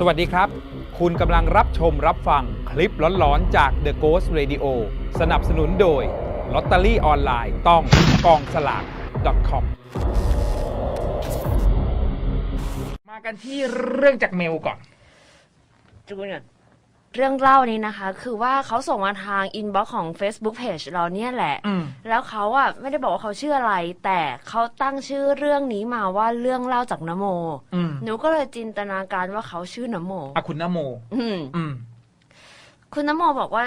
สวัสดีครับ คุณกำลังรับชมรับฟังคลิปหลอนๆ จาก The Ghost Radio สนับสนุนโดยลอตเตอรี่ออนไลน์ต้องกองสลาก .com มากันที่เรื่องจากเมลก่อน จูนก่อน เรื่องเล่านี้นะคะ คือว่าเขาส่งมาทางอินบ็อกซ์ของ Facebook Page เราเนี่ยแหละอืมแล้วเขาอะไม่ได้บอกว่าเขาชื่ออะไร แต่เขาตั้งชื่อเรื่องนี้มาว่าเรื่องเล่าจากนโมอืมหนูก็เลยจินตนาการว่าเขาชื่อนโมอะคุณนโม อืมอืมคุณนโมบอกว่า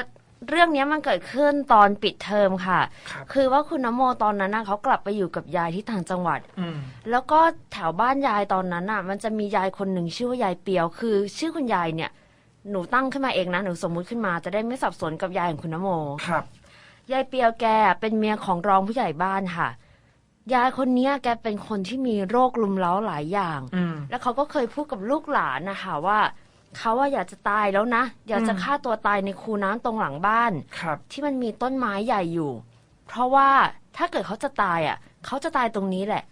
เรื่องนี้มันเกิดขึ้นตอนปิดเทอมค่ะครับคือว่าคุณนโมตอนนั้นน่ะเขากลับไปอยู่กับยายที่ต่างจังหวัดอืมแล้วก็แถวบ้านยายตอนนั้นน่ะ มันจะมียายคนหนึ่งชื่อว่ายายเปียว คือ ชื่อคุณยายเนี่ย หนูตั้งขึ้นมาเองนะหนูสมมุติขึ้นมาจะได้ไม่สับสนกับยายของคุณนโม ครับ ยายเปียวแกเป็นเมียของรองผู้ใหญ่บ้านค่ะ ยายคนเนี้ยแกเป็นคนที่มีโรคลุมเล้าหลายอย่าง อืม แล้วเขาก็เคยพูดกับลูกหลานนะคะว่า เขาว่าอยากจะตายแล้วนะ อยากจะอืม ฆ่าตัวตายในคูน้ำตรงหลังบ้าน ครับ ที่มันมีต้นไม้ใหญ่อยู่ เพราะว่าถ้าเกิดเขาจะตายอะ เขาจะตายตรงนี้แหละ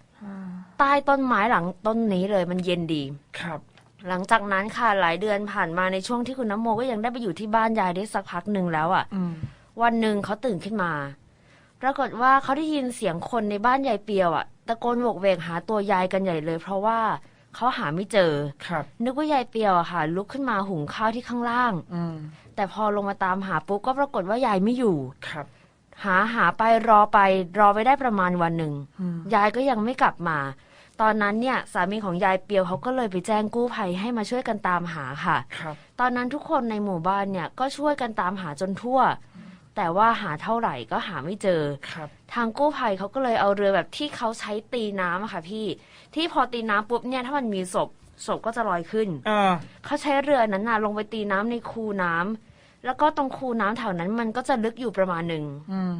ใต้ต้นไม้หลังต้นนี้เลยมันเย็นดี ครับ หลังจากนั้นค่ะหลายเดือนผ่านมาในช่วงที่คุณน้ำโมก็ยังได้ไปอยู่ที่บ้านยายได้สักพักหนึ่งแล้วอะอืมวันหนึ่งเขาตื่นขึ้นมา ปรากฏว่าเขาได้ยินเสียงคนในบ้านยายเปียวอะตะโกนโวกเวกหาตัวยายกันใหญ่เลย เพราะว่าเขาหาไม่เจอครับ นึกว่ายายเปียวอะค่ะ ลุกขึ้นมาหุงข้าวที่ข้างล่าง อืมแต่พอลงมาตามหาปุ๊บก็ปรากฏว่ายายไม่อยู่ครับ หาหาไปรอไปรอไปได้ประมาณวันหนึ่งอืมยายก็ยังไม่กลับมา ตอนนั้นเนี่ยสามีของยายเปียวเขาก็เลยไปแจ้งกู้ภัยให้มาช่วยกันตามหาค่ะ ครับ ตอนนั้นทุกคนในหมู่บ้านเนี่ยก็ช่วยกันตามหาจนทั่ว แต่ว่าหาเท่าไหร่ก็หาไม่เจอ ครับ ทางกู้ภัยเขาก็เลยเอาเรือแบบที่เขาใช้ตีน้ำอะค่ะพี่ ที่พอตีน้ำปุ๊บเนี่ยถ้ามันมีศพศพก็จะลอยขึ้นอ่าเขาใช้เรือนั้นน่ะลงไปตีน้ำในคูน้ำแล้วก็ตรงคูน้ำแถวนั้นมันก็จะลึกอยู่ประมาณหนึ่ง อืม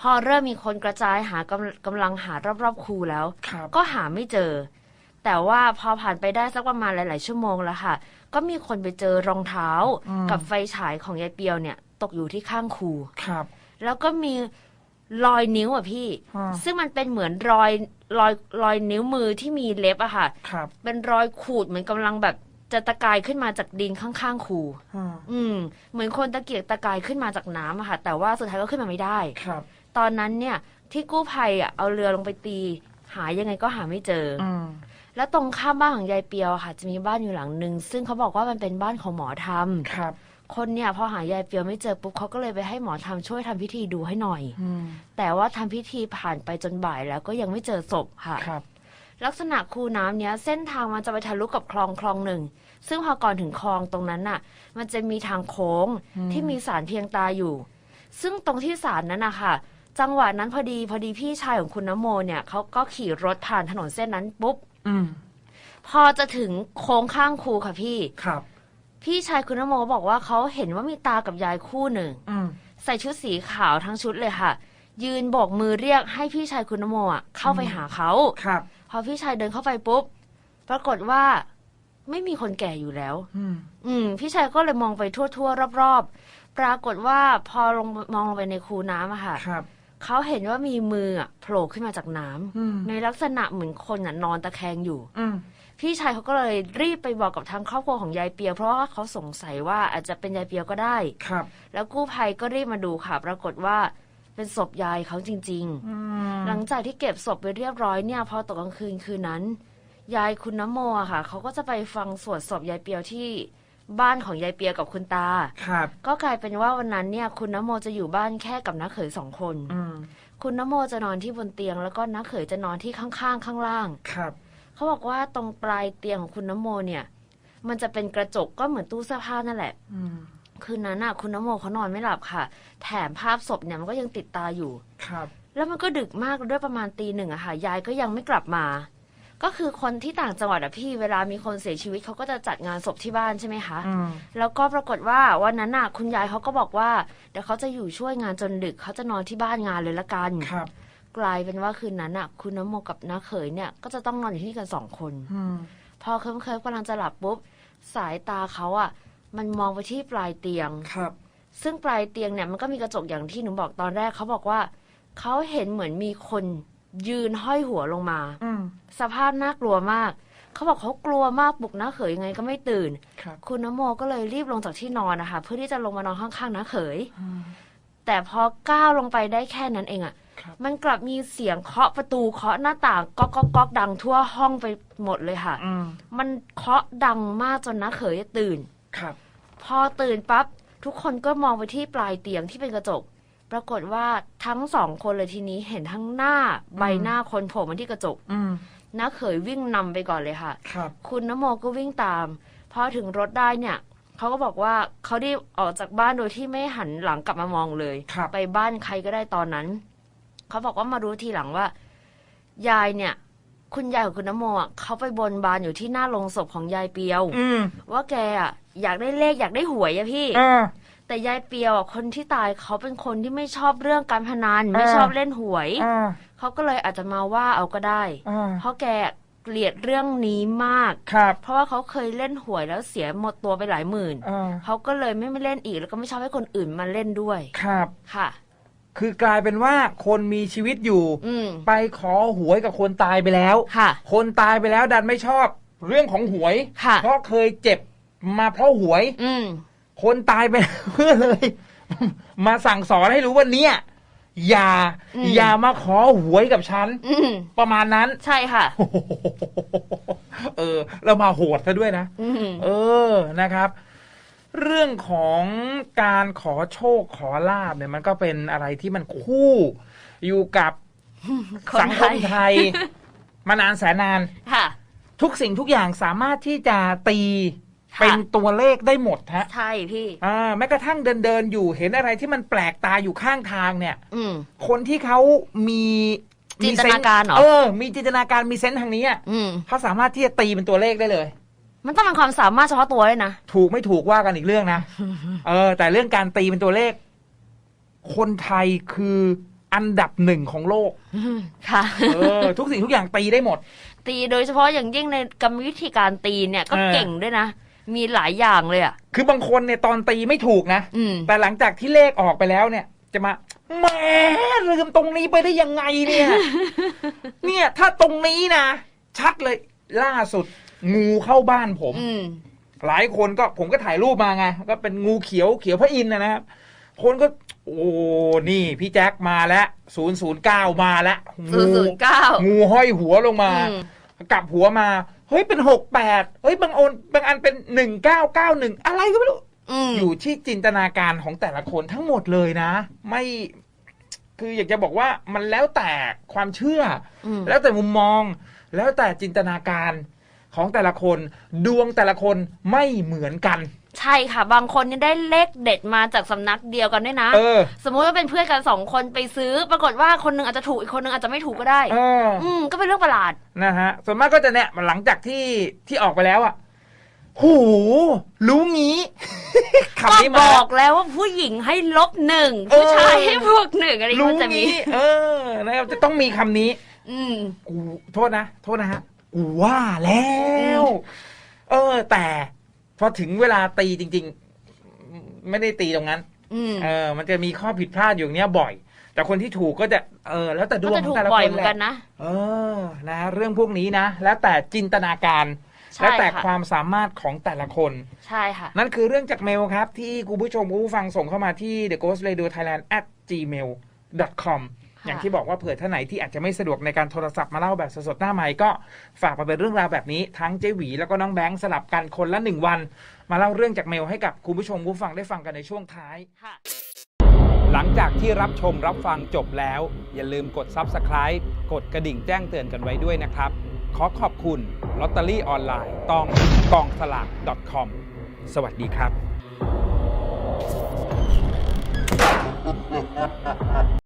พอเริ่มมีคนกระจายหากำกำลังหารอบๆคูแล้ว ครับ ก็หาไม่เจอ แต่ว่าพอผ่านไปได้สักประมาณหลาย ๆ ชั่วโมงแล้วค่ะ ก็มีคนไปเจอรองเท้าอืม กับไฟฉายของยายเปียวเนี่ย ตกอยู่ที่ข้างคูครับ แล้วก็มีรอยนิ้วอะพี่ อ่า ซึ่งมันเป็นเหมือนรอยรอยรอยนิ้วมือที่มีเล็บอะค่ะ ครับเป็นรอยขูดเหมือนกำลังแบบจะตะกายขึ้นมาจากดินข้างๆคูอ่าอืม เหมือนคนตะเกียกตะกายขึ้นมาจากน้ำอะค่ะ แต่ว่าสุดท้ายก็ขึ้นมาไม่ได้ ครับ ตอนนั้นเนี่ยที่กู้ภัยอะเอาเรือลงไปตี หายังไงก็หาไม่เจอออืมแล้วตรงข้ามบ้านของยายเปียวอะค่ะ จะมีบ้านอยู่หลังหนึ่งซึ่งเขาบอกว่ามันเป็นบ้านของหมอทำครับ คนเนี่ยพอหายายเปียวไม่เจอปุ๊บเขาก็เลยไปให้หมอทำช่วยทำพิธีดูให้หน่อย อืมแต่ว่าทำพิธีผ่านไปจนบ่ายแล้วก็ยังไม่เจอศพค่ะ ครับ ลักษณะคูน้ำเนี้ยเส้นทางมันจะไปทะลุกับคลองคลองหนึ่ง ซึ่งพอก่อนถึงคลองตรงนั้นน่ะ มันจะมีทางโค้งอืมที่มีสารเพียงตาอยู่ ซึ่งตรงที่สารนั้นนะคะ จังหวะนั้นพอดีพอดีพี่ชายของคุณนโมเนี่ยเขาก็ขี่รถผ่านถนนเส้นนั้นปุ๊บอืมพอจะถึงโค้งข้างคูค่ะพี่ ครับ พี่ชายคุณนโมบอกว่าเขาเห็นว่ามีตากับยายคู่หนึ่งอืมใส่ชุดสีขาวทั้งชุดเลยค่ะ ยืนโบกมือเรียกให้พี่ชายคุณนโมอะเข้าไปหาเขาครับ พอพี่ชายเดินเข้าไปปุ๊บ ปรากฏว่าไม่มีคนแก่อยู่แล้ว อืมอืม พี่ชายก็เลยมองไปทั่วๆรอบๆ ปรากฏว่าพอลงมองลงไปในคูน้ำอะค่ะ ครับ เขาเห็นว่ามีมืออะโผล่ขึ้นมาจากน้ำอืมในลักษณะเหมือนคนอะนอนตะแคงอยู่ อืม พี่ชายเขาก็เลยรีบไปบอกกับทางครอบครัวของยายเปียว เพราะว่าเขาสงสัยว่าอาจจะเป็นยายเปียวก็ได้ ครับ แล้วกู้ภัยก็รีบมาดูค่ะ ปรากฏว่าเป็นศพยายเขาจริงๆอืมหลังจากที่เก็บศพไปเรียบร้อยเนี่ยพอตกกลางคืนคืนนั้น ยายคุณน้ำโมอะค่ะเขาก็จะไปฟังสวดศพยายเปียวที่ บ้านของยายเปียวกับคุณตา ครับ ก็กลายเป็นว่าวันนั้นเนี่ย คุณน้ำโมจะอยู่บ้านแค่กับน้าเขยสองคน อืมคุณน้ำโมจะนอนที่บนเตียง แล้วก็น้าเขยจะนอนที่ข้างๆข้างล่าง ครับ เขาบอกว่าตรงปลายเตียงของคุณน้ำโมเนี่ย มันจะเป็นกระจกก็เหมือนตู้เสื้อผ้านั่นแหละ อืมคืนนั้นน่ะคุณน้ำโมเขานอนไม่หลับค่ะ แถมภาพศพเนี่ยมันก็ยังติดตาอยู่ ครับ แล้วมันก็ดึกมากด้วยประมาณตีหนึ่งอะค่ะ ยายก็ยังไม่กลับมา ก็คือคนที่ต่างจังหวัดอะพี่เวลามีคนเสียชีวิตเขาก็จะจัดงานศพที่บ้านใช่ไหมคะอืมแล้วก็ปรากฏว่าวันนั้นน่ะคุณยายเขาก็บอกว่าเดี๋ยวเขาจะอยู่ช่วยงานจนดึกเขาจะนอนที่บ้านงานเลยละกันครับ กลายเป็นว่าคืนนั้นน่ะคุณน้ำโมกับน้าเขยเนี่ยก็จะต้องนอนอยู่ที่นี่กันสองคนอืมพอเคิมเคิมๆกำลังจะหลับปุ๊บสายตาเขาอะมันมองไปที่ปลายเตียงครับ ซึ่งปลายเตียงเนี่ยมันก็มีกระจกอย่างที่หนูบอกตอนแรกเขาบอกว่าเขาเห็นเหมือนมีคน ยืนห้อยหัวลงมา อืม สภาพน่ากลัวมาก เขาบอกเขากลัวมากปลุกน้าเขยยังไงก็ไม่ตื่น ครับ คุณนโมก็เลยรีบลงจากที่นอนนะคะเพื่อที่จะลงมานอนข้างๆน้าเขยแต่พอก้าวลงไปได้แค่นั้นเองอะครับ มันกลับมีเสียงเคาะประตูเคาะหน้าต่างก๊อกก๊อกก๊อกดังทั่วห้องไปหมดเลยค่ะ อืม มันเคาะดังมากจนน้าเขยตื่น ครับ พอตื่นปั๊บทุกคนก็มองไปที่ปลายเตียงที่เป็นกระจก ปรากฏว่าทั้งสองคนเลยทีนี้เห็นทั้งหน้าใบหน้าคนโผล่มาที่กระจกอืมน้าเขยวิ่งนำไปก่อนเลยค่ะครับคุณนโมก็วิ่งตามพอถึงรถได้เนี่ยเขาก็บอกว่าเขาได้ออกจากบ้านโดยที่ไม่หันหลังกลับมามองเลยครับไปบ้านใครก็ได้ตอนนั้นเขาบอกว่ามารู้ทีหลังว่า ยายเนี่ย คุณยายของคุณนโมอะเขาไปบนบานอยู่ที่หน้าโรงศพของยายเปียวอืมว่าแกอะอยากได้เลขอยากได้หวยอะพี่อ่า แต่ยายเปียวอะคนที่ตายเขาเป็นคนที่ไม่ชอบเรื่องการพนันไม่อ่าชอบเล่นหวยอ่าเขาก็เลยอาจจะมาว่าเอาก็ได้อ่าเพราะแกเกลียดเรื่องนี้มากครับ เพราะว่าเขาเคยเล่นหวยแล้วเสียหมดตัวไปหลายหมื่นอ่าเขาก็เลยไม่ไม่เล่นอีกแล้วก็ไม่ชอบให้คนอื่นมาเล่นด้วยครับค่ะ คือกลายเป็นว่าคนมีชีวิตอยู่อืมไปขอหวยกับคนตายไปแล้วค่ะ คนตายไปแล้วดันไม่ชอบเรื่องของหวยค่ะเพราะเคยเจ็บมาเพราะหวย อืม คนตายไปแล้วเพื่อเลย มาสั่งสอนให้รู้ว่าเนี่ย อย่าอืมอย่ามาขอหวยกับฉันอืมประมาณนั้น ใช่ค่ะโอ้โหเออแล้วมาโหดซะด้วยนะอืมเออนะครับ เรื่องของการขอโชคขอลาบเนี่ย มันก็เป็นอะไรที่มันคู่อยู่กับคนสังคมไทยไทย มานานแสนนานค่ะ ทุกสิ่งทุกอย่างสามารถที่จะตีค่ะ เป็นตัวเลขได้หมดฮะใช่พี่อ่าแม้กระทั่งเดินเดินๆอยู่เห็นอะไรที่มันแปลกตาอยู่ข้างทางเนี่ย อืมคนที่เขามีจินตนาการเหรอเออ มีจินตนาการมีเซนส์ทางนี้อะอืมเขาสามารถที่จะตีเป็นตัวเลขได้เลย มันต้องเป็นความสามารถเฉพาะตัวเลยนะถูกไม่ถูกว่ากันอีกเรื่องนะเออ แต่เรื่องการตีเป็นตัวเลข คนไทยคืออันดับหนึ่งของโลกค่ะเออทุกสิ่งทุกอย่างตีได้หมด ตีโดยเฉพาะอย่างยิ่งในกรรมวิธีการตีเนี่ยก็เออเก่งด้วยนะ มีหลายอย่างเลยอะ คือบางคนเนี่ยตอนตีไม่ถูกนะ อืม แต่หลังจากที่เลขออกไปแล้วเนี่ย จะมาแหมลืมตรงนี้ไปได้ยังไงเนี่ย เนี่ย ถ้าตรงนี้นะ ชัดเลย ล่าสุด งูเข้าบ้านผม อืม หลายคนก็ผมก็ถ่ายรูปมาไง ก็เป็นงูเขียวเขียวพระอินทร์นะนะครับ คนก็ โอ้นี่พี่แจ็คมาแล้วศูนย์ศูนย์เก้ามาแล้วศูนย์ศูนย์เก้างูห้อยหัวลงมา อืม กลับหัวมา เฮ้ยเป็นหกแปดเฮ้ยบางอนบางอันเป็นหนึ่งเก้าเก้าหนึ่งอะไรก็ไม่รู้อืมอยู่ที่จินตนาการของแต่ละคนทั้งหมดเลยนะ ไม่คืออยากจะบอกว่ามันแล้วแต่ความเชื่ออืมแล้วแต่มุมมอง แล้วแต่จินตนาการของแต่ละคน ดวงแต่ละคนไม่เหมือนกัน ใช่ค่ะ บางคนเนี่ยได้เลขเด็ดมาจากสำนักเดียวกันด้วยนะ เออ สมมุติว่าเป็นเพื่อนกันสองคนไปซื้อ ปรากฏว่าคนหนึงอาจจะถูกอีกคนหนึงอาจจะไม่ถูกก็ได้เอออืมก็เป็นเรื่องประหลาด นะฮะ ส่วนมากก็จะเนี่ยหลังจากที่ที่ออกไปแล้วอะหูรู้งี้ก็คำนี้บมา อกแล้วว่าผู้หญิงให้ลบหนึ่งเออ ผู้ชายให้บวกหนึ่งอะไรอย่างรู้เงี้ยมันจะมี งี้ เออนะครับจะต้องมีคำนี้ อืม กูโทษนะ โทษนะฮะกูว่าแล้ว เออ แต่ พอถึงเวลาตีจริง ๆ ไม่ได้ตีตรงนั้นอืมเออ มันจะมีข้อผิดพลาดอยู่อย่างเนี้ยบ่อย แต่คนที่ถูกก็จะเออ แล้วแต่ดก็วงจะขอถูงกแต่ละบ่อยคนเหมือแหนกัละนนะ เออนะเรื่องพวกนี้นะแล้วแต่จินตนาการ ใช่แล้วแต่ค่ะ ความสามารถของแต่ละคน ใช่ค่ะ นั่นคือเรื่องจากเมลครับ ที่คุณผู้ชมคุณผู้ฟังส่งเข้ามาที่ the ghost radio thailand at gmail com ค่ะ อย่างที่บอกว่าเผื่อท่านไหนที่อาจจะไม่สะดวกในการโทรศัพท์มาเล่าแบบสดๆหน้าไมค์ก็ฝากมาเป็นเรื่องราวแบบนี้ทั้งเจหวีแล้วก็น้องแบงค์สลับกันคนละหนึ่งวัน มาเล่าเรื่องจากเมลให้กับคุณผู้ชมผู้ฟังได้ฟังกันในช่วงท้ายค่ะหลังจากที่รับชมรับฟังจบแล้ว อย่าลืมกด Subscribe กดกระดิ่งแจ้งเตือนกันไว้ด้วยนะครับ ขอขอบคุณลอตเตอรี่ออนไลน์ต้องกองสลาก .com สวัสดีครับ